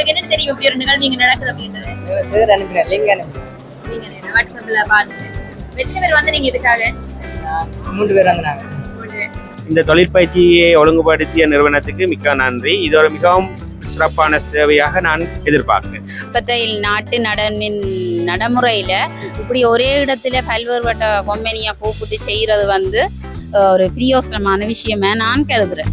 உங்களுக்கு என்ன தெரியும் இப்படி ஒரு நிகழ்வு இங்க நடக்குது அப்படின்றது? சார் அனுப்பினேன் லிங்க் அனுப்பினேன் நீங்க என்ன வாட்ஸ்அப்ல பார்த்து எத்தனை பேர் வந்து நீங்க இதுக்காக? மூன்று பேர் வந்தாங்க இந்த தொழிற்பயிற்சியை ஒழுங்குபடுத்திய நிறுவனத்துக்கு மிக்க நன்றி. இது ஒரு மிகவும் சிறப்பான சேவையாக நான் எதிர்பார்க்கிறேன். பத்தையில் நாட்டு நடனின் நடைமுறையில் இப்படி ஒரே இடத்துல பல்வேறுபட்ட கொம்பனியை கூப்பிட்டு செய்கிறது வந்து ஒரு பிரியோசனமான விஷயமா நான் கருதுறேன்.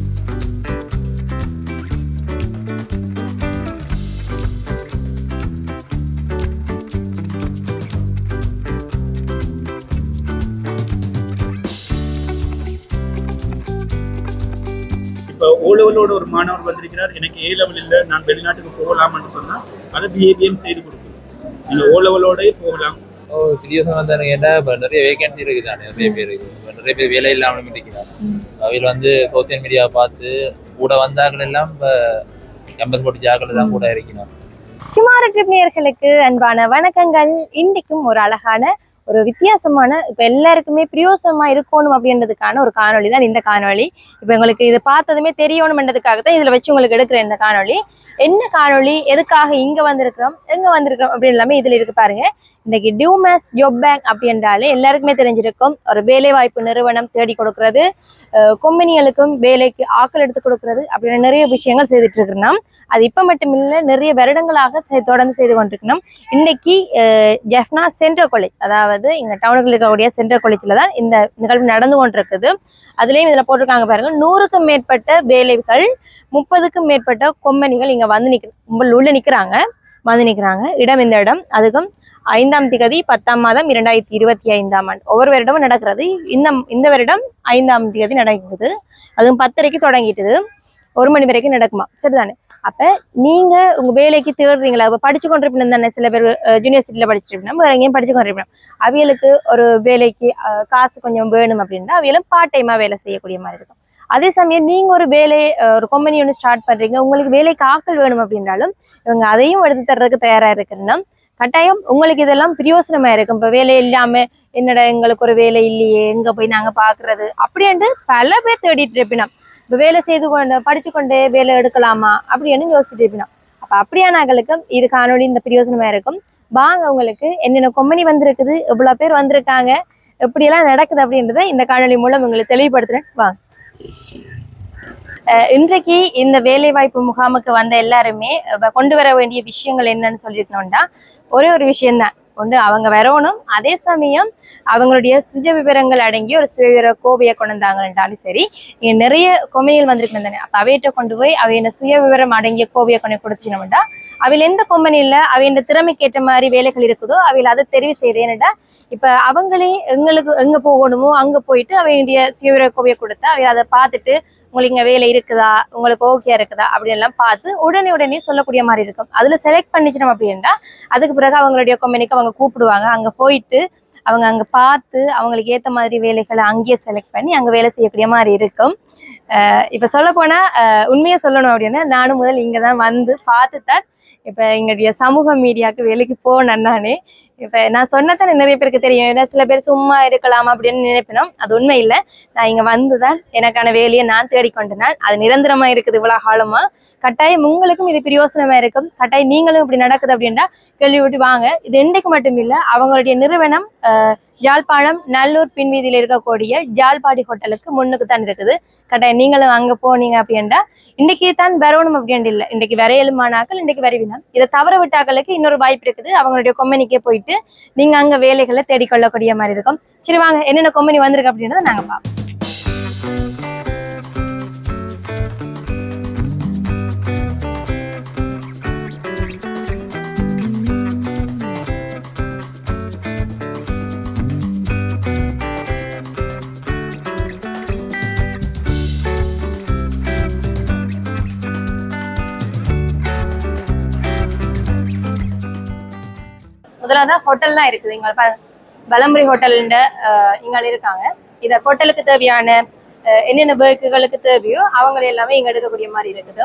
லெவலோட ஒரு மாணவர் வந்திருக்கிறார். எனக்கு ஏ லெவல் இல்லை நான் வெளிநாட்டுக்கு போகலாம்னு சொன்னா அதை பிஏபிஎம் செய்து கொடுக்கும். நீங்க ஓ லெவலோடய போகலாம். ஓ பிரியோசனம் வந்து கேட்டா இப்போ நிறைய வேகன்சி இருக்குதானே நிறைய பேர். இப்ப நிறைய பேர் வேலை இல்லாமல் இருக்கிறாங்க அவையில் வந்து சோசியல் மீடியா பார்த்து கூட வந்தாக்கள் எல்லாம் இப்போ கேம்பஸ் போட்டு ஜாக்கள் தான் கூட இருக்கணும் சுமார் ட்ரிப் நேயர்களுக்கு அன்பான வணக்கங்கள். இன்றைக்கும் ஒரு அழகான ஒரு வித்தியாசமான இப்போ எல்லாருக்குமே பிரியோசமாக இருக்கணும் அப்படின்றதுக்கான ஒரு காணொலி தான் இந்த காணொலி இப்போ உங்களுக்கு இது பார்த்ததுமே தெரியணும்ன்றதுக்காக தான் இதில் வச்சு உங்களுக்கு எடுக்கிற இந்த காணொலி என்ன காணொளி? எதுக்காக இங்கே வந்திருக்கிறோம்? எங்கே வந்திருக்கிறோம்? அப்படின்னு எல்லாமே இதில் இருக்கு பாருங்க. இன்னைக்கு டியூமேஸ் ஜாப் பேங்க் அப்படின்றாலே எல்லாருக்குமே தெரிஞ்சிருக்கும். ஒரு வேலை வாய்ப்பு நிறுவனம் தேடி கொடுக்கறது. கொம்பெனிகளுக்கும் வேலைக்கு ஆக்கள் எடுத்து கொடுக்கறது அப்படின்னு நிறைய விஷயங்கள் செய்துட்டு இருக்கிறோம் அது இப்போ மட்டும் இல்லை நிறைய வருடங்களாக தொடர்ந்து செய்து கொண்டிருக்கணும். இன்னைக்கு அஹ், ஜெஃப்னா சென்ட்ரல் காலேஜ் அதாவது இந்த டவுனுக்கு இருக்கக்கூடிய சென்ட்ரல் காலேஜில் தான் இந்த நிகழ்வு நடந்து கொண்டிருக்குது. அதுலேயும் இதில் போட்டிருக்காங்க பாருங்க நூறுக்கும் மேற்பட்ட வேலைகள் முப்பதுக்கும் மேற்பட்ட கொம்பெனிகள் இங்கே வந்து நிற்க உள்ள உள்ள நிற்கிறாங்க வந்து நிற்கிறாங்க இடம் இந்த இடம். அதுக்கும் ஐந்தாம் திகதி பத்தாம் மாதம் இரண்டாயிரத்தி இருபத்தி ஐந்தாம் ஆண்டு. ஒவ்வொரு வருடமும் நடக்கிறது. இந்த இந்த வருடம் ஐந்தாம் திகதி நடக்குது. அதுவும் பத்தரைக்கு தொடங்கிட்டுது. ஒரு மணி வரைக்கும் நடக்குமா? சரிதானே. அப்ப நீங்க உங்க வேலைக்கு தேடுறீங்களா? இப்ப படிச்சு கொண்டிருப்பீங்க தானே சில பேர் யூனிவர்சிட்டியில படிச்சிருப்பீங்க வேற எங்கேயும் படிச்சு கொண்டிருப்பீங்க அவியலுக்கு ஒரு வேலைக்கு காசு கொஞ்சம் வேணும் அப்படின்னா அவியலும் பார்ட் டைமா வேலை செய்யக்கூடிய மாதிரி இருக்கும். அதே சமயம் நீங்க ஒரு வேலை ஒரு கம்பெனி ஒன்று ஸ்டார்ட் பண்றீங்க. உங்களுக்கு வேலைக்கு ஆக்கள் வேணும் அப்படின்றாலும் இவங்க அதையும் எடுத்து தர்றதுக்கு தயாரா இருக்குன்னா கட்டாயம் உங்களுக்கு இதெல்லாம் பிரயோசனமா இருக்கும். இப்ப வேலை இல்லாம என்னடா எங்களுக்கு ஒரு வேலை இல்லையே எங்க போய் நாங்க பாக்குறது? அப்படின்ட்டு பல பேர் தேடிட்டு இருப்பினோம். இப்ப வேலை செய்து கொண்டு படிச்சு கொண்டே வேலை எடுக்கலாமா? அப்படின்னு யோசிச்சுட்டு இருப்பினோம். அப்ப அப்படியானாங்களுக்கு இது காணொளி இந்த பிரயோசனமா இருக்கும். வாங்க உங்களுக்கு என்னென்ன கொம்பனி வந்திருக்குது எவ்வளவு பேர் வந்திருக்காங்க எப்படியெல்லாம் நடக்குது அப்படின்றத இந்த காணொளி மூலம் உங்களுக்கு தெளிவுபடுத்துறேன். வாங்க. அஹ் இன்றைக்கு இந்த வேலைவாய்ப்பு முகாமுக்கு வந்த எல்லாருமே கொண்டு வர வேண்டிய விஷயங்கள் என்னன்னு சொல்லியிருந்தோம்னா ஒரே ஒரு விஷயம்தான். ஒன்று அவங்க வரணும். அதே சமயம் அவங்களுடைய சுய விவரங்கள் அடங்கி ஒரு சுய விவர கோவையை கொண்டு வந்தாங்கன்றாலும் சரி இங்கே நிறைய கொமையில் வந்திருக்கு தானே அப்போ அவையிட்ட கொண்டு போய் அவையின சுய விவரம் அடங்கிய கோவையை கொண்டு கொடுத்துட்டோம்னா அவையில் எந்த கொம்பனியில் அவையின் திறமைக்கு ஏற்ற மாதிரி வேலைகள் இருக்குதோ அவையில் அதை தெரிவு செய்து ஏன்னடா இப்போ அவங்களே எங்களுக்கு எங்கே போகணுமோ அங்கே போயிட்டு அவையுடைய சுயவிர கோவையை கொடுத்தா அவை அதை பார்த்துட்டு உங்களுக்கு இங்கே வேலை இருக்குதா உங்களுக்கு ஓகே இருக்குதா அப்படின்லாம் எல்லாம் பார்த்து உடனே உடனே சொல்லக்கூடிய மாதிரி இருக்கும். அதில் செலக்ட் பண்ணிச்சிட்டோம் அப்படின்னா அதுக்கு பிறகு அவங்களுடைய கம்பெனிக்கு அவங்க கூப்பிடுவாங்க. அங்கே போயிட்டு அவங்க அங்கே பார்த்து அவங்களுக்கு ஏற்ற மாதிரி வேலைகளை அங்கேயே செலக்ட் பண்ணி அங்கே வேலை செய்யக்கூடிய மாதிரி இருக்கும். இப்போ சொல்ல போனால் உண்மையை சொல்லணும் அப்படின்னா நானும் முதல் இங்கே தான் வந்து பார்த்து தான் இப்போ எங்களுடைய சமூக மீடியாவுக்கு வேலைக்கு போனேன் நானே. இப்போ நான் சொன்னதானே நிறைய பேருக்கு தெரியும். ஏன்னா சில பேர் சும்மா இருக்கலாம் அப்படின்னு நினைப்பினோம். அது உண்மை இல்லை. நான் இங்கே வந்துதான் எனக்கான வேலையை நான் தேடிக்கொண்டேன் அது நிரந்தரமாக இருக்குது இவ்வளோ காலமாக கட்டாயம் உங்களுக்கும் இது பிரயோசனமாக இருக்கும். கட்டாயம் நீங்களும் இப்படி நடக்குது அப்படின்னா கேள்விப்பட்டு வாங்க. இது இன்றைக்கு மட்டும் இல்லை அவங்களுடைய நிறுவனம் யாழ்ப்பாணம் நல்லூர் பின்வீதியில் இருக்கக்கூடிய ஜால்பாடி ஹோட்டலுக்கு முன்னுக்கு தான் இருக்குது. கட்டாயம் நீங்களும் அங்கே போனீங்க அப்படின்டா இன்றைக்கி தான் வரணும் அப்படின்ட்டு இல்லை. இன்றைக்கு வரையலுமானாக்கள் இன்றைக்கு வரவினம் இதை தவற விட்டாக்களுக்கு இன்னொரு வாய்ப்பு இருக்குது. அவங்களுடைய கொம்பனிக்கே போயிட்டு நீங்கள் அங்கே வேலைகளை தேடிக்கொள்ளக்கூடிய மாதிரி இருக்கும். சரி வாங்க என்னென்ன கம்பெனி வந்திருக்கு அப்படின்றத நாங்கள் பார்ப்போம். முதலாவது ஹோட்டல் தான் இருக்குது. இங்க பாருங்க பலம்புரி ஹோட்டல்ன்ற இங்க இருக்காங்க. இத ஹோட்டலுக்கு தேவையான என்னென்ன பேக்குகளுக்கு தேவையோ அவங்க எல்லாமே இங்க எடுக்கக்கூடிய மாதிரி இருக்குது.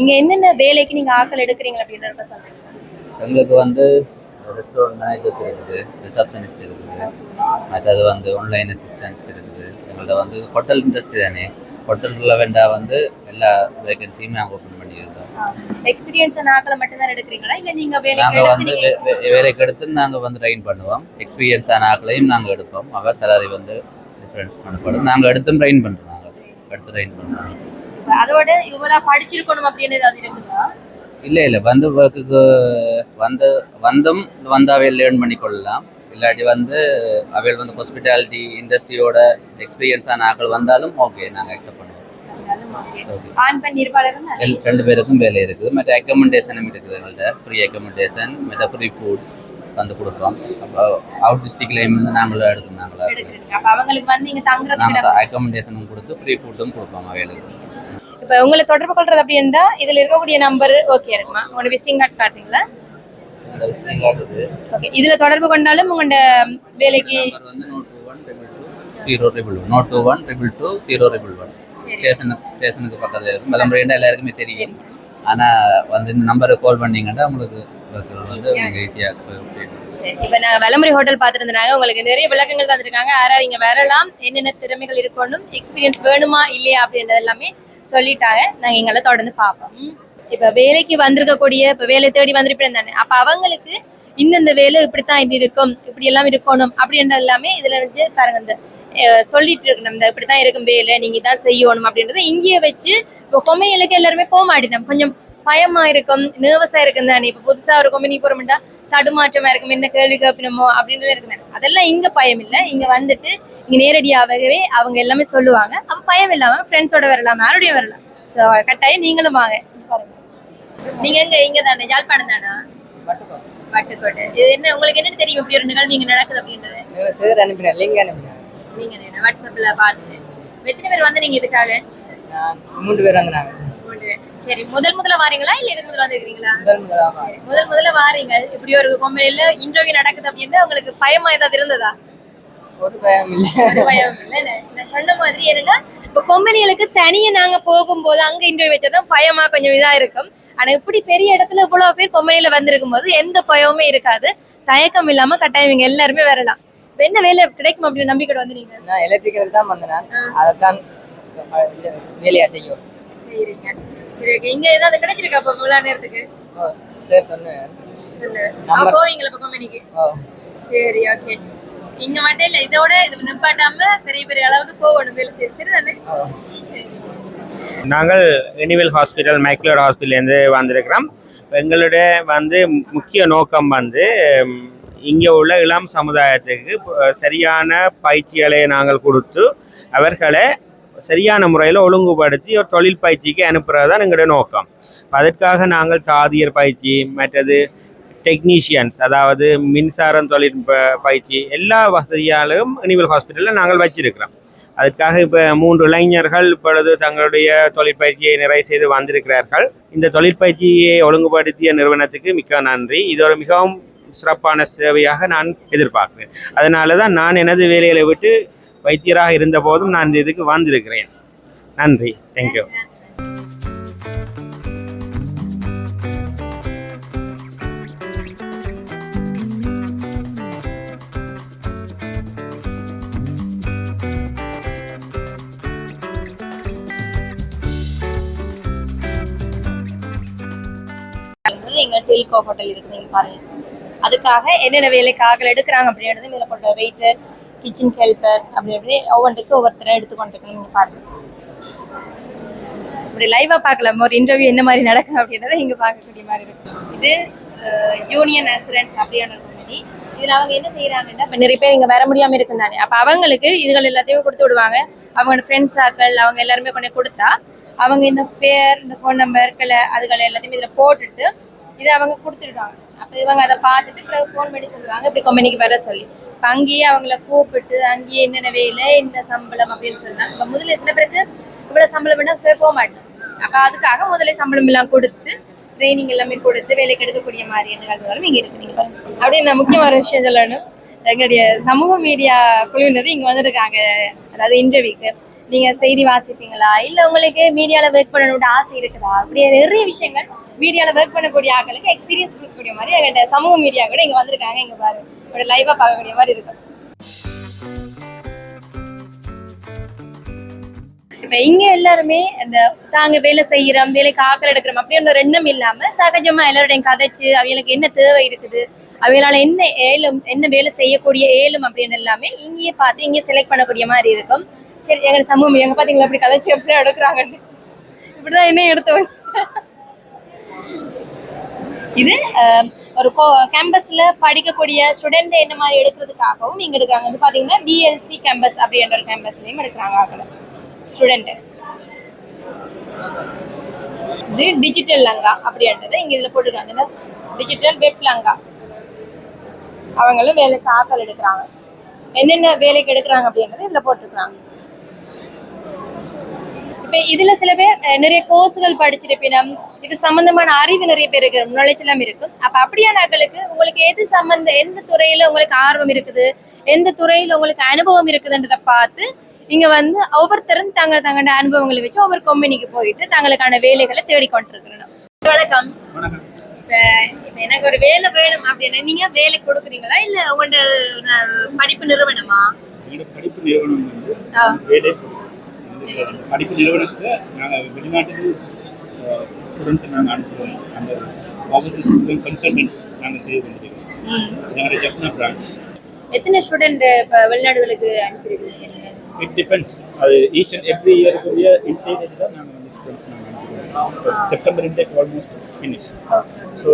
இங்க என்னென்ன வேலைக்கு நீங்க ஆட்கள் எடுக்கிறீங்க அப்படின்றத சொல்றீங்க எங்களுக்கு வந்து ரெஸ்டாரண்ட் மேனேஜர்ஸ் இருக்குது ரிசப்ஷனிஸ்ட் இருக்குது. மற்றது வந்து ஆன்லைன் அசிஸ்டன்ஸ் இருக்குது. எங்கள்ட்ட வந்து ஹோட்டல் இண்டஸ்ட்ரி தானே. ஹோட்டலில் வேண்டா வந்து எல்லா வேகன்சியுமே நாங்கள் ஓப்பன் பண்ணியிருக்கோம் எக்ஸ்பீரியன்ஸ் ஆக்களை மட்டும் தான் எடுக்கிறீங்களா? இல்ல நீங்க வேலைக்கு நாங்கள் எடுத்து வந்து வேலைக்கு எடுத்து நாங்கள் வந்து ட்ரெயின் பண்ணுவோம். எக்ஸ்பீரியன்ஸ் ஆன ஆட்களையும் நாங்கள் எடுப்போம். அவர் சேலரி வந்து டிஃப்ரென்ஸ் பண்ணப்படும். நாங்கள் எடுத்தும் ட்ரெயின் பண்ணுறோம் நாங்கள் எடுத்து ட்ரெயின் பண்ணுறோம் இப்ப அதோட இவ்வளவு படிச்சிருக்கணும் அப்படின்னு ஏதாவது இருக்குதா? இல்லை இல்லை. வந்து ஒர்க்குக்கு வந்து வந்தும். வந்து அவையில் லேர்ன் பண்ணி கொள்ளலாம் இல்லாட்டி வந்து அவையில் வந்து ஹாஸ்பிட்டாலிட்டி இண்டஸ்ட்ரியோட எக்ஸ்பீரியன்ஸ் ஆன ஆட்கள் வந்தாலும் ஓகே நாங்கள் அக்செப்ட் பண்ணுவோம். ரெண்டு- பேருக்கும் வேலை இருக்குது. மற்ற அக்கமெண்டேஷனும் இருக்குது எங்கள்கிட்ட ஃப்ரீ அக்கமெண்டேஷன் மற்ற ஃப்ரீ ஃபுட் வந்து அப்போ அவுட் டிஸ்ட்ரிக்ட்லேயும் இருந்து நாங்களும் எடுக்கணும் நாங்களா எடுக்கிறீங்க அப்ப அவங்களுக்கு வந்து நீங்க தங்குறதுக்கு நாங்கள் அக்கமெண்டேஷனும் கொடுத்து ஃப்ரீ ஃபுட்டும் கொடுப்போம் அவைகளுக்கு. இப்ப உங்களை தொடர்பு கொள்றது அப்படி இருந்தா இதுல இருக்கக்கூடிய நம்பர் ஓகே இருக்குமா? உங்களோட விசிட்டிங் கார்டு காட்டுறீங்களா? ஓகே இதுல தொடர்பு கொண்டாலும் உங்களோட வேலைக்கு zero triple one note two one triple two zero triple one ஸ்டேஷனுக்கு ஸ்டேஷனுக்கு பக்கத்தில் இருக்கும் விளம்பரம் எல்லாருக்குமே தெரியும். ஆனால் வந்து இந்த நம்பருக்கு கால் பண்ணீங்கன்னா உங்களுக்கு நீங்கள் இப்ப நாங்க வலமுறை ஹோட்டல் பார்த்துட்டு இருந்தாங்க உங்களுக்கு நிறைய விளக்கங்கள் தந்திருக்காங்க. யாரா இங்க வரலாம்? என்னென்ன திறமைகள் இருக்கணும்? எக்ஸ்பீரியன்ஸ் வேணுமா? இல்லையா? அப்படின்றது எல்லாமே சொல்லிட்டாங்க. நாங்க எங்களை தொடர்ந்து பார்ப்போம். ம். இப்ப வேலைக்கு வந்திருக்கக்கூடிய இப்ப வேலை தேடி வந்திருப்பேன் தானே. அப்ப அவங்களுக்கு இந்தந்த வேலை இப்படித்தான் இது இருக்கும் இப்படி எல்லாம் இருக்கணும் அப்படின்றது எல்லாமே இதுல வந்து பாருங்க இந்த சொல்லிட்டு இருக்கணும். இந்த இப்படித்தான் இருக்கும் வேலை நீங்க தான் செய்யணும் அப்படின்றத இங்கேயே வச்சு இப்போ கொமையலுக்கு எல்லாருமே போக மாட்டேன் கொஞ்சம் பயமா இருக்கும் நர்வஸா இருக்கும் தானே. இப்ப புதுசா ஒரு கொம்பனி போறோம்டா தடுமாற்றமா இருக்கும் என்ன கேள்வி கேட்பணுமோ அப்படின்றது இருக்கு அதெல்லாம் இங்க பயம் இல்லை. இங்க வந்துட்டு இங்க நேரடியாகவே அவங்க எல்லாமே சொல்லுவாங்க. அப்ப பயம் இல்லாம ஃப்ரெண்ட்ஸோட வரலாம்? யாரோடய வரலாம்? ஸோ கட்டாயம் நீங்களும் வாங்க. நீங்க எங்க இங்க தானே? யாழ்ப்பாணம் தானா? வட்டுக்கோட்டை. இது என்ன உங்களுக்கு என்னன்னு தெரியும்? இப்படி ஒரு நிகழ்வு இங்க நடக்குது அப்படின்றது? சார் அனுப்பினேன் லிங்க் அனுப்பினேன். நீங்க என்ன வாட்ஸ்அப்ல பாத்து. எத்தனை பேர் வந்து நீங்க இதுக்காக? மூன்று பேர் வந்தாங்க. சரி முதல் முதல்ல வாரீங்களா? இல்ல இதுக்கு முதல்ல வந்திருக்கீங்களா முதல் முதல்ல வாரீங்க. இப்படி ஒரு கொம்பையில இன்டர்வியூ நடக்குது அப்படின்னு உங்களுக்கு பயமா ஏதாவது இருந்ததா? ஒரு பயம் இல்லை ஒரு பயம் இல்ல என்ன? நான் சொன்ன மாதிரி என்னன்னா இப்ப கொம்பனிகளுக்கு தனியா நாங்க போகும்போது அங்க இன்டர்வியூ வச்சதும் பயமா கொஞ்சம் இதா இருக்கும். ஆனா இப்படி பெரிய இடத்துல இவ்வளவு பேர் கொம்பனியில வந்திருக்கும் போது எந்த பயமுமே இருக்காது. தயக்கம் இல்லாம கட்டாயம் இவங்க எல்லாருமே வரலாம். என்ன வேலை கிடைக்கும் அப்படின்னு நம்பிக்கை வந்து நீங்க நான் எலக்ட்ரிக்கல் தான் வந்தேன். அதைத்தான் செய்யும் செய்யறீங்க சரி ஓகே இங்க ஏதாவது கிடைச்சிருக்கா அப்ப நேரத்துக்கு? சொன்னேன். அப்ப சரி ஓகே இங்க மட்டும் இல்ல இதோட இது நிப்பாட்டாம பெரிய பெரிய அளவுக்கு போகணும். வேலை செய்ய சரிதானே சரி. நாங்கள் எனிவல் ஹாஸ்பிட்டல் மைக்லோட் ஹாஸ்பிட்டல்லேருந்து வந்திருக்கிறோம். எங்களுடைய வந்து முக்கிய நோக்கம் வந்து இங்கே உள்ள இளம் சமுதாயத்துக்கு சரியான பயிற்சிகளை நாங்கள் கொடுத்து அவர்களை சரியான முறையில் ஒழுங்குபடுத்தி ஒரு தொழில் பயிற்சிக்கு அனுப்புறது தான் எங்களுடைய நோக்கம். அதற்காக நாங்கள் தாதியர் பயிற்சி மற்றது டெக்னீஷியன்ஸ் அதாவது மின்சாரம் தொழில்நுட்ப பயிற்சி எல்லா வசதியாலும் அனிமல் ஹாஸ்பிட்டலில் நாங்கள் வச்சிருக்கிறோம். அதற்காக இப்போ மூன்று இளைஞர்கள் இப்பொழுது தங்களுடைய தொழிற்பயிற்சியை நிறைவு செய்து வந்திருக்கிறார்கள். இந்த தொழிற்பயிற்சியை ஒழுங்குபடுத்திய நிறுவனத்துக்கு மிக்க நன்றி. இது ஒரு மிகவும் சிறப்பான சேவையாக நான் எதிர்பார்க்கிறேன். அதனால தான் நான் எனது வேலைகளை விட்டு வைத்தியராக இருந்த போதும் நான் இந்த இதுக்கு வந்திருக்கிறேன். நன்றி. தேங்க்யூ வந்து எங்க டெல்கோ ஹோட்டல் இருக்கு நீங்க பாருங்க. அதுக்காக என்னென்ன வேலைக்கு ஆட்கள் எடுக்கிறாங்க அப்படின்றது இதுல போட்ட வெயிட்டர் கிச்சன் ஹெல்ப்பர் அப்படி அப்படி ஒவ்வொன்றுக்கு ஒவ்வொருத்தரை எடுத்துக்கொண்டு இருக்கணும் நீங்க பாருங்க. இப்படி லைவா பார்க்கலாம்? ஒரு இன்டர்வியூ என்ன மாதிரி நடக்கும் அப்படின்றத இங்க பார்க்கக்கூடிய மாதிரி இருக்கும் இது யூனியன் அசூரன்ஸ் அப்படியான கம்பெனி இதுல அவங்க என்ன செய்யறாங்கன்னா இப்ப நிறைய பேர் இங்க வர முடியாம இருக்கும் தானே அப்ப அவங்களுக்கு இதுகள் எல்லாத்தையுமே கொடுத்து விடுவாங்க. அவங்களோட ஃப்ரெண்ட்ஸ் சாக்கள் அவங்க எல்லாருமே கொண்டு கொடுத்தா அவங்க இந்த பேர் இந்த ஃபோன் நம்பர் அதுகளை எல்லாத்தையுமே இதில் போட்டுட்டு இதை அவங்க கொடுத்துடுவாங்க அப்போ இவங்க அதை பார்த்துட்டு பிறகு ஃபோன் பண்ணி சொல்லுவாங்க. இப்படி கம்பெனிக்கு வர சொல்லி. இப்போ அங்கேயே அவங்கள கூப்பிட்டு அங்கேயே என்னென்ன வேலை இந்த சம்பளம் அப்படின்னு சொன்னாங்க இப்போ முதல்ல சில பேருக்கு இவ்வளோ சம்பளம் பண்ணால் சரி போக மாட்டோம் அப்போ அதுக்காக முதல்ல சம்பளம் எல்லாம் கொடுத்து ட்ரைனிங் எல்லாமே கொடுத்து வேலைக்கு எடுக்கக்கூடிய மாதிரியான நிகழ்வுகளும் இங்கே இருக்குது நீங்க பாருங்க. அப்படியே நான் முக்கியமான ஒரு விஷயம் சொல்லணும். எங்களுடைய சமூக மீடியா குழுவினர் இங்கே வந்துருக்காங்க. அதாவது இன்டர்வியூக்கு நீங்க செய்தி வாசிப்பீங்களா? இல்ல உங்களுக்கு மீடியால ஒர்க் பண்ணணும்னு ஆசை இருக்குதா? அப்படியே நிறைய விஷயங்கள் மீடியால ஒர்க் பண்ணக்கூடிய ஆட்களுக்கு எக்ஸ்பீரியன்ஸ் கொடுக்கக்கூடிய மாதிரி எங்கள்கிட்ட சமூக மீடியா கூட இங்க வந்திருக்காங்க. இங்க பாரு. ஒரு லைவா பார்க்கக்கூடிய மாதிரி இருக்கும். இப்போ இங்கே எல்லாருமே இந்த தாங்க வேலை செய்கிறோம் வேலைக்கு ஆக்கள் எடுக்கிறோம் அப்படின்ற ஒரு எண்ணம் இல்லாமல் சகஜமா எல்லாரோடையும் கதைச்சு அவங்களுக்கு என்ன தேவை இருக்குது அவங்களால என்ன ஏலும் என்ன வேலை செய்யக்கூடிய ஏலும் அப்படின்னு எல்லாமே இங்கேயே பார்த்து இங்கே செலக்ட் பண்ணக்கூடிய மாதிரி இருக்கும். சரி எங்க சமூகம் எங்க பார்த்தீங்களா அப்படி கதைச்சு எப்படி எடுக்கிறாங்கன்னு? இப்படிதான் என்ன எடுத்தவங்க இது ஒரு கேம்பஸில் படிக்கக்கூடிய ஸ்டூடெண்ட் என்ன மாதிரி எடுக்கிறதுக்காகவும் இங்கே எடுக்கிறாங்க. இது பார்த்தீங்கன்னா பிஎல்சி கேம்பஸ் அப்படின்ற ஒரு கேம்பஸ்லேயும் எடுக்கிறாங்க ஆக்களை. ஸ்டூடெண்ட்டு இது டிஜிட்டல் லங்கா அப்படின்றத. இங்க இதுல போட்டிருக்காங்க. இந்த டிஜிட்டல் வெப் லங்கா. அவங்களும் வேலைக்கு ஆக்கள் எடுக்கிறாங்க. என்னென்ன வேலைக்கு எடுக்கிறாங்க அப்படின்றது இதுல போட்டிருக்கிறாங்க. இப்ப இதுல சில பேர் நிறைய கோர்ஸுகள் படிச்சிருப்பினம் இது சம்மந்தமான அறிவு நிறைய பேருக்கு நாலேஜ் எல்லாம் இருக்கும். அப்ப அப்படியான ஆக்களுக்கு உங்களுக்கு எது சம்மந்த எந்த துறையில உங்களுக்கு ஆர்வம் இருக்குது எந்த துறையில் உங்களுக்கு அனுபவம் இருக்குதுன்றதை பார்த்து இங்க வந்து ஒவ்வொருத்தரும் தங்கள் தங்களோட அனுபவங்களை வச்சு ஒவ்வொரு கம்பெனிக்கு போயிட்டு தங்களுக்கான வேலைகளை தேடிக்கொண்டிருக்கிறோம் வணக்கம். இப்ப எனக்கு ஒரு வேலை வேணும் அப்படின்னா நீங்க வேலை கொடுக்குறீங்களா? இல்ல உங்களோட படிப்பு நிறுவனமா? படிப்பு நிறுவனம் வந்து படிப்பு நிறுவனத்தில் நாங்கள் வெளிநாட்டுக்கு ஸ்டூடெண்ட்ஸை நாங்கள் அனுப்புவோம் அந்த ஓவர்சீஸ் கன்சல்டன்ஸ் நாங்கள் செய்து கொண்டிருக்கோம் எங்களோட ஜெஃப்னா பிரான்ச் எத்தனை ஸ்டூடெண்ட் இப்ப வெளிநாடுகளுக்கு அனுப்பியிருக்கீங்க? இட் டிபெண்ட்ஸ் அது ஈச் அண்ட் எவ்ரி இயருக்குரிய இன்டேக் தான் நாங்கள் வந்து ஸ்டூடெண்ட்ஸ் நாங்கள் September intake almost finish so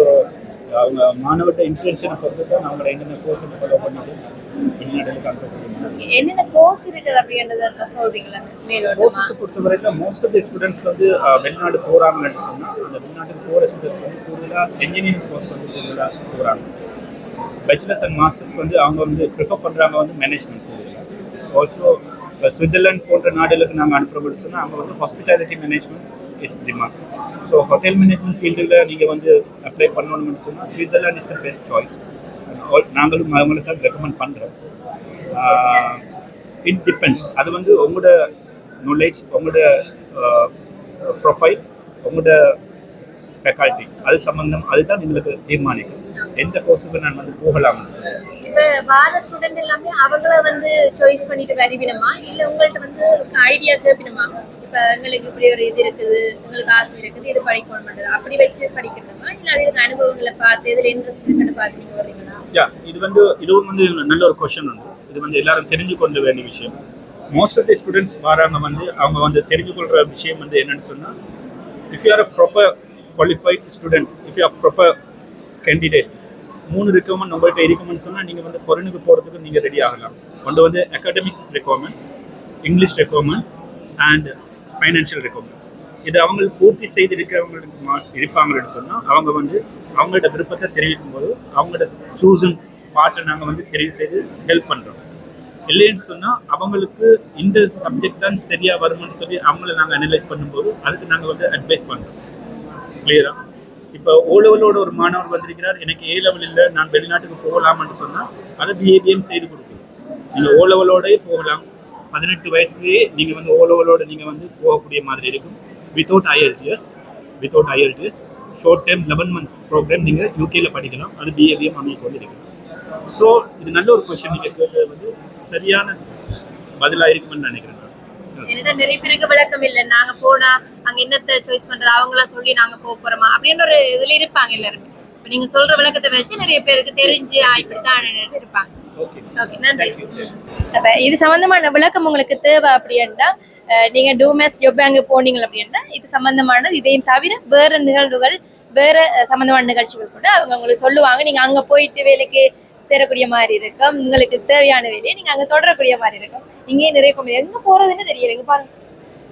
அவங்க மாணவர்கிட்ட இன்டென்ஷனை பொறுத்து தான் அவங்களோட என்னென்ன கோர்ஸ் ஃபாலோ பண்ணிட்டு வெளிநாடுகளுக்கு என்னென்ன கோர்ஸ் இருக்குது அப்படின்றத சொல்றீங்களா? மேலோட கோர்சஸை பொறுத்தவரையில் மோஸ்ட் ஆஃப் தி ஸ்டூடெண்ட்ஸ் வந்து வெளிநாடு போகிறாங்கன்னு சொன்னால் அந்த வெளிநாட்டுக்கு போகிற ஸ்டூடெண்ட்ஸ் வந்து கூடுதலாக இன்ஜினியரிங் கோர்ஸ் வந்து கூடுதலாக போகிறாங்க பேச்சுலர்ஸ் அண்ட் மாஸ்டர்ஸ் வந்து அவங்க வந்து ப்ரிஃபர் பண்ணுறாங்க வந்து மேனேஜ்மெண்ட் ஆல்சோ இப்போ சுவிட்சர்லாந்து போன்ற நாடுகளுக்கு நாங்கள் அனுப்புறோம்னு சொன்னால் அங்கே வந்து hospitality management it's demand so hotel management ஃபீல்டில் நீங்கள் வந்து அப்ளை பண்ணணும்னு சொன்னால் Switzerland is the best choice நாங்களும் அவங்களை தான் ரெக்கமெண்ட் பண்ணுறோம் இட் டிபெண்ட்ஸ் அது வந்து உங்களோட நாலேஜ் உங்களோட ப்ரொஃபைல் உங்களோட ஃபெக்கால்ட்டி அது சம்மந்தம் அதுதான் எங்களுக்கு தீர்மானிக்கும். எந்த கோர்ஸுக்கு நான் வந்து போகலாம்னு சொல்லுவேன் இப்ப வார ஸ்டூடெண்ட் எல்லாமே அவங்கள வந்து சாய்ஸ் பண்ணிட்டு வருவினமா இல்ல உங்கள்ட்ட வந்து ஐடியா கேட்பினமா இப்ப எங்களுக்கு இப்படி ஒரு இது இருக்குது உங்களுக்கு ஆசை இருக்குது இது படிக்கணும் அப்படி வச்சு படிக்கணுமா இல்ல அவங்களுக்கு அனுபவங்களை பார்த்து இதுல இன்ட்ரெஸ்ட் இருக்குன்னு பார்த்து நீங்க வர்றீங்களா? யா இது வந்து இதுவும் வந்து நல்ல ஒரு கொஷன் உண்டு. இது வந்து எல்லாரும் தெரிஞ்சு கொள்ள வேண்டிய விஷயம். மோஸ்ட் ஆஃப் தி ஸ்டூடெண்ட்ஸ் வராங்க வந்து அவங்க வந்து தெரிஞ்சு கொள்கிற விஷயம் வந்து என்னன்னு சொன்னால் if you are a proper qualified student if you are proper candidate மூணு ரெக்குவமெண்ட் உங்கள்கிட்ட இருக்குமென்னு சொன்னால் நீங்கள் வந்து ஃபாரினுக்கு போகிறதுக்கு நீங்கள் ரெடி ஆகலாம். ஒன்று வந்து academic requirements English requirement and financial requirement இது அவங்க பூர்த்தி செய்து இருக்கிறவங்களுக்கு மா- இருப்பாங்கன்னு சொன்னால் அவங்க வந்து அவங்களோட விருப்பத்தை தெரிவிக்கும் போது அவங்களோட சூஸன் பாட்டை நாங்கள் வந்து தெரிவு செய்து ஹெல்ப் பண்ணுறோம் இல்லைன்னு சொன்னால் அவங்களுக்கு இந்த சப்ஜெக்ட் தான் சரியாக வரும்னு சொல்லி அவங்கள நாங்கள் அனலைஸ் பண்ணும்போது அதுக்கு நாங்கள் வந்து அட்வைஸ் பண்ணுறோம் கிளியரா இப்போ ஓ லெவலோட ஒரு மாணவர் வந்திருக்கிறார். எனக்கு ஏ லெவல் இல்லை நான் வெளிநாட்டுக்கு போகலாம்னு சொன்னால் அதை பிஏபிஎம் செய்து கொடுக்கும். நீங்கள் ஓ லெவலோடய போகலாம். பதினெட்டு வயசுலேயே நீங்கள் வந்து ஓ நீங்கள் வந்து போகக்கூடிய மாதிரி இருக்கும். Without IELTS without IELTS short time eleven month program நீங்கள் யூகேல படிக்கலாம். அது பிஏபிஎம் அமைக்க வந்து இருக்கலாம் ஸோ இது நல்ல ஒரு கொஷின் நீங்கள் கேட்டது வந்து சரியான பதிலாக இருக்குமென்னு நினைக்கிறேன் என்னடா நிறைய பேருக்கு விளக்கம் இல்ல. நாங்க போனா அங்க என்னத்த சாய்ஸ் பண்றது? அவங்களா சொல்லி நாங்க போக போறோமா? அப்படின்னு ஒரு இதுல இருப்பாங்க எல்லாருமே. இப்ப நீங்க சொல்ற விளக்கத்தை வச்சு நிறைய பேருக்கு தெரிஞ்சு இப்படித்தான் இருப்பாங்க. ஓகே. நன்றி. அப்ப இது சம்பந்தமான விளக்கம் உங்களுக்கு தேவை அப்படின்னா நீங்க டூமேஸ் ஜொப் பேங்க் போனீங்க அப்படின்னா இது சம்பந்தமானது. இதையும் தவிர வேற நிகழ்வுகள் வேற சம்பந்தமான நிகழ்ச்சிகள் கூட அவங்க உங்களுக்கு சொல்லுவாங்க. நீங்க அங்க போயிட்டு வேலைக்கு சேரக்கூடிய மாதிரி இருக்கும். உங்களுக்கு தேவையான வேலையை நீங்க அங்க தொடரக்கூடிய மாதிரி இருக்கும். இங்கேயே நிறைய கம்பெனி எங்க போறதுன்னு தெரியல. எங்க பாருங்க.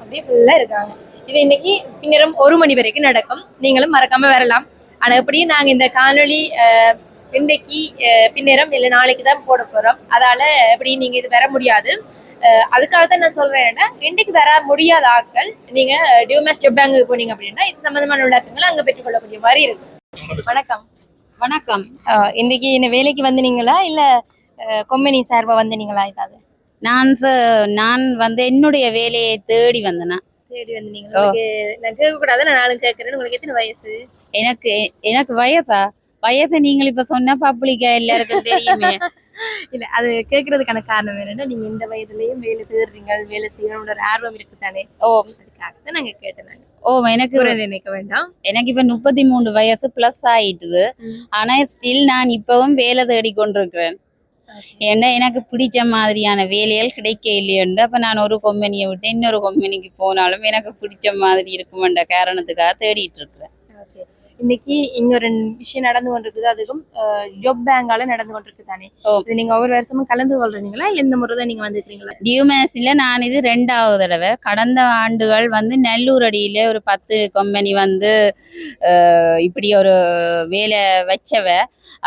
அப்படியே ஃபுல்லா இருக்காங்க. இது இன்னைக்கு பின்னரும் ஒரு மணி வரைக்கும் நடக்கும். நீங்களும் மறக்காம வரலாம். ஆனா எப்படியும் நாங்க இந்த காணொளி அஹ், இன்றைக்கு அஹ், பின்னரம் இல்லை நாளைக்கு தான் போட போறோம். அதால எப்படி நீங்க இது வர முடியாது. அதுக்காக தான் நான் சொல்கிறேன்னா இன்றைக்கு வர முடியாத ஆட்கள் நீங்க டியூமேஸ் ஜெப் பேங்குக்கு போனீங்க அப்படின்னா இது சம்பந்தமான விளக்கங்களை அங்கே பெற்றுக்கொள்ளக்கூடிய மாதிரி இருக்கும். வணக்கம். வணக்கம். இன்னைக்கு இந்த வேலைக்கு வந்தீங்களா? இல்ல கொம்பனி சார்பா வந்தீங்களா ஏதாவது? நான் நான் வந்து என்னுடைய வேலையை தேடி வந்தேன். தேடி வந்தீங்களா? உங்களுக்கு நான் கேட்க கூடாது நான் நாளும் கேட்கறேன். உங்களுக்கு எத்தனை வயசு? எனக்கு எனக்கு வயசா? வயசை நீங்கள் இப்ப சொன்ன பப்ளிக்கா? எல்லாருக்கும் தெரியுமே. இல்ல அது கேட்கறதுக்கான காரணம் என்னன்னா நீங்க இந்த வயதுலயும் வேலை தேடுறீங்க வேலை செய்யணும்ன்ற ஒரு ஆர்வம் இருக்குதானே? ஓ. அதுக்காக தான் நாங்க கேட்டேன். ஓ எனக்கு நினைக்க வேண்டாம். எனக்கு இப்ப முப்பத்தி மூணு வயசு பிளஸ் ஆயிட்டுது. ஆனா ஸ்டில் நான் இப்பவும் வேலை தேடி கொண்டிருக்கிறேன். ஏன்னா எனக்கு பிடிச்ச மாதிரியான வேலைகள் கிடைக்க இல்லையண்டு. அப்ப நான் ஒரு கம்பெனியை விட்டு இன்னொரு கம்பெனிக்கு போனாலும் எனக்கு பிடிச்ச மாதிரி இருக்குமென்ற காரணத்துக்காக தேடிட்டு இருக்கிறேன். இன்னைக்கு இங்க ஒரு விஷயம் நடந்து கொண்டிருக்குது. அதுக்கும் ஜாப் பேங்கால நடந்து கொண்டிருக்கு தானே. இது நீங்க ஒவ்வொரு வருஷமும் கலந்து கொள்றீங்களா? இல்ல இந்த முறை தான் நீங்க வந்துருக்கீங்களா டியூமேஸில் நான் இது ரெண்டாவது தடவை. கடந்த ஆண்டுகள் வந்து நெல்லூர் அடியில் ஒரு பத்து கம்பெனி வந்து இப்படி ஒரு வேலை வச்சவ.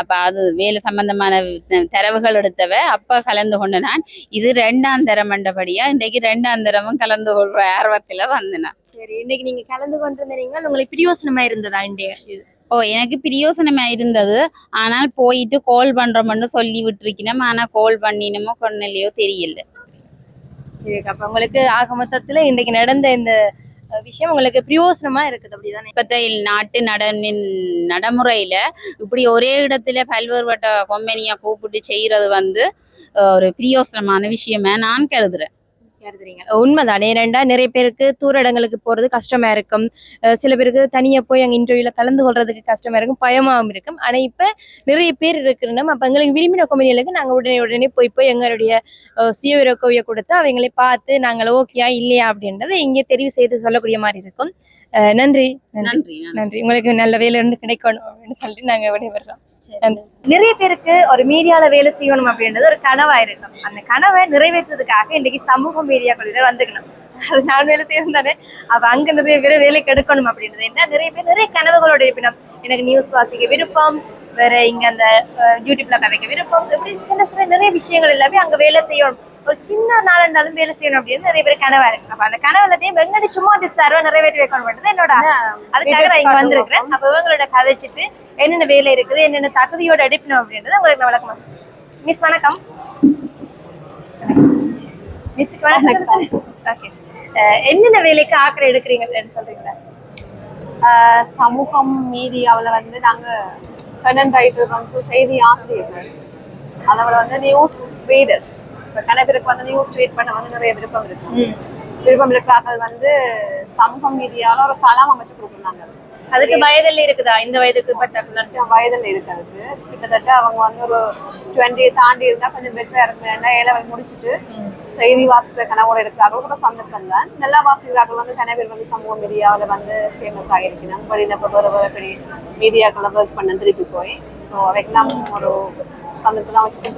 அப்போ அது வேலை சம்பந்தமான தரவுகள் எடுத்தவ. அப்போ கலந்து கொண்ட நான் இது ரெண்டாம் தரம் மண்டபடியா இன்றைக்கு ரெண்டாம் தரமும் கலந்து கொள்ற ஆர்வத்தில் வந்தேன். சரி இன்னைக்கு நீங்க கலந்து கொண்டிருந்தீங்க. உங்களுக்கு பிரியோசனமா இருந்ததா இன்றைய இது? ஓ எனக்கு பிரியோசனமா இருந்தது. ஆனால் போயிட்டு கால் பண்றோம்னு சொல்லி விட்டுருக்கணும் ஆனால் கால் பண்ணினமோ கொன்னலையோ தெரியல. சரி அப்ப உங்களுக்கு ஆக மொத்தத்துல இன்னைக்கு நடந்த இந்த விஷயம் உங்களுக்கு பிரயோசனமா இருக்குது அப்படிதானே? இப்பத்த நாட்டு நடனின் நடைமுறையில இப்படி ஒரே இடத்துல பல்வேறுபட்ட கொம்பனியா கூப்பிட்டு செய்யறது வந்து ஒரு பிரியோசனமான விஷயமா நான் கருதுறேன். கருதுறீங்க உண்மைதானே ஏனெண்டா நிறைய பேருக்கு தூர இடங்களுக்கு போறது கஷ்டமா இருக்கும். சில பேருக்கு தனியா போய் அங்க இன்டர்வியூல கலந்து கொள்றதுக்கு கஷ்டமா இருக்கும் பயமாவும் இருக்கும். ஆனா இப்ப நிறைய பேர் இருக்கிறோம் அப்ப எங்களுக்கு விரும்பின கம்பெனிகளுக்கு நாங்க உடனே உடனே போய் போய் எங்களுடைய சிஓ கோவியை கொடுத்து அவங்களே பார்த்து நாங்கள் ஓகேயா இல்லையா அப்படின்றத இங்கே தெரிவு செய்து சொல்லக்கூடிய மாதிரி இருக்கும். நன்றி. நன்றி. நன்றி உங்களுக்கு நல்ல வேலை இருந்து கிடைக்கணும் அப்படின்னு சொல்லிட்டு நாங்க விடைபெறோம் நன்றி. நிறைய பேருக்கு ஒரு மீடியால வேலை செய்யணும் அப்படின்றது ஒரு கனவா இருக்கும் அந்த கனவை நிறைவேற்றுறதுக்காக இன்னைக்கு சமூக மீடியாக்களிட வந்துக்கணும். அது நான் வேலை செய்யணும் தானே. அப்ப அங்க நிறைய பேர் வேலைக்கு எடுக்கணும் அப்படின்றது என்ன? நிறைய பேர் நிறைய கனவுகளோட இருப்பினம். எனக்கு நியூஸ் வாசிக்க விருப்பம். வேற இங்க அந்த யூடியூப்ல கதைக்க விருப்பம். இப்படி சின்ன சின்ன நிறைய விஷயங்கள் எல்லாமே அங்க வேலை செய்யணும். ஒரு சின்ன நாளண்டாலும் வேலை செய்யணும் அப்படின்னு நிறைய பேர் கனவா இருக்கு. அப்ப அந்த கனவு எல்லாத்தையும் வெங்கடி சும்மா டிப்ஸாரோ நிறைவேற்றி வைக்கணும் என்னோட. அதுக்காக நான் இங்க வந்திருக்கிறேன். அப்ப இவங்களோட கதைச்சிட்டு என்னென்ன வேலை இருக்குது என்னென்ன தகுதியோட எடுக்கணும் அப்படின்றத உங்களுக்கு நான் விளக்கமா மிஸ் வணக்கம். மிஸ்க்கு வணக்கம் ஓகே என்னென்ன வேலைக்கு ஆக்கரை எடுக்கிறீங்கன்னு சொல்றீங்களா? சமூகம் மீடியாவில் வந்து நாங்கள் கண்டென்ட் ரைட்டர் இருக்கோம் ஸோ செய்தி ஆசிரியர்கள். அதை விட வந்து நியூஸ் ரீடர்ஸ் இப்போ நிறைய பேருக்கு வந்து நியூஸ் ரீட் பண்ண வந்து நிறைய விருப்பம் இருக்கு. விருப்பம் இருக்கிறார்கள் வந்து சமூக மீடியாவில் ஒரு களம் அமைச்சு கொடுக்குறாங்க. அதுக்கு வயதில் இருக்குதா? இந்த வயதுக்கு பட்ட வயதில் இருக்கு அதுக்கு கிட்டத்தட்ட அவங்க வந்து ஒரு டுவெண்ட்டி தாண்டி இருந்தால் கொஞ்சம் பெட்டராக இருக்கும் ஏன்னா ஏ லெவல் முடிச்சுட்டு செய்தி வாசிக்கிற கனவோட இருக்கிறார்கள். கூட சந்தர்ப்பம் தான். நல்லா வாசிக்கிறார்கள் வந்து பேர் வந்து சமூக மீடியாவில் வந்து ஃபேமஸ் ஆகியிருக்கிறாங்க. பட் இப்போ வேறு வேறு பெரிய மீடியாக்களில் ஒர்க் பண்ண திருப்பி போய். ஸோ அதுக்கெல்லாம் ஒரு சந்தர்ப்பம் தான் வச்சு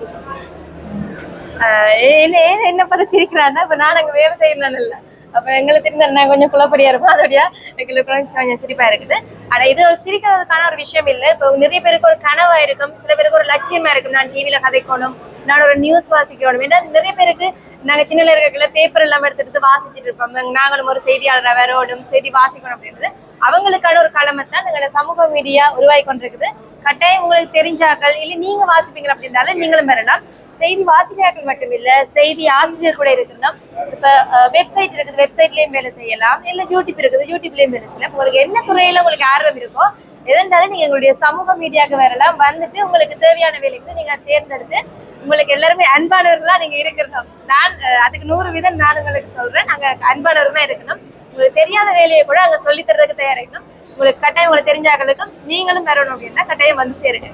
என்ன என்ன பார்த்து சிரிக்கிறான்னா இப்ப நான் அங்க வேலை செய்யணும் இல்ல. அப்புறம் எங்களை தெரிஞ்ச நான் கொஞ்சம் குழப்படியா இருப்போம் அதோடய எங்களுக்கு கொஞ்சம் சிரிப்பா இருக்குது. ஆனா இது சிரிக்கிறதுக்கான ஒரு விஷயம் இல்லை. இப்போ நிறைய பேருக்கு ஒரு கனவா இருக்கும். சில பேருக்கு ஒரு லட்சியமா இருக்கும். நான் டிவியில கதைக்கணும் நான் ஒரு நியூஸ் வாசிக்கணும். ஏன்னா நிறைய பேருக்கு நாங்க சின்ன இருக்கல பேப்பர் எல்லாம் எடுத்து எடுத்து வாசிச்சுட்டு இருப்போம். நாங்களும் ஒரு செய்தியாளராக வரணும் செய்தி வாசிக்கணும் அப்படின்றது அவங்களுக்கான ஒரு களமைத்தான் எங்களோட சமூக மீடியா உருவாகி கொண்டிருக்குது. கட்டாயம் உங்களுக்கு தெரிஞ்சாக்கள் இல்லை நீங்க வாசிப்பீங்க அப்படின்னாலும் நீங்களும் வரலாம். செய்தி வாசிக்கிறார்கள் மட்டும் இல்ல செய்தி ஆசிரியர் கூட இருக்கணும் இப்ப வெப்சைட் இருக்குது வெப்சைட்லயும் வேலை செய்யலாம். இல்ல யூடியூப் இருக்குது யூடியூப்லயும் வேலை செய்யலாம். உங்களுக்கு என்ன துறையில உங்களுக்கு ஆர்வம் இருக்கோ எதனாலும் நீங்க உங்களுடைய சமூக மீடியாவுக்கு வரலாம். வந்துட்டு உங்களுக்கு தேவையான வேலைக்கு நீங்க தேர்ந்தெடுத்து உங்களுக்கு எல்லாருமே அன்பானவர்களா நீங்க இருக்கணும். நான் அதுக்கு நூறு வீதம் நான் உங்களுக்கு சொல்றேன். நாங்க அன்பானவர்களா இருக்கணும். உங்களுக்கு தெரியாத வேலையை கூட அங்க சொல்லி தர்றதுக்கு உங்களுக்கு கட்டாயம் உங்களுக்கு தெரிஞ்சாக்களுக்கும் நீங்களும் வரணும் அப்படின்னா கட்டாயம் வந்து சேருங்க.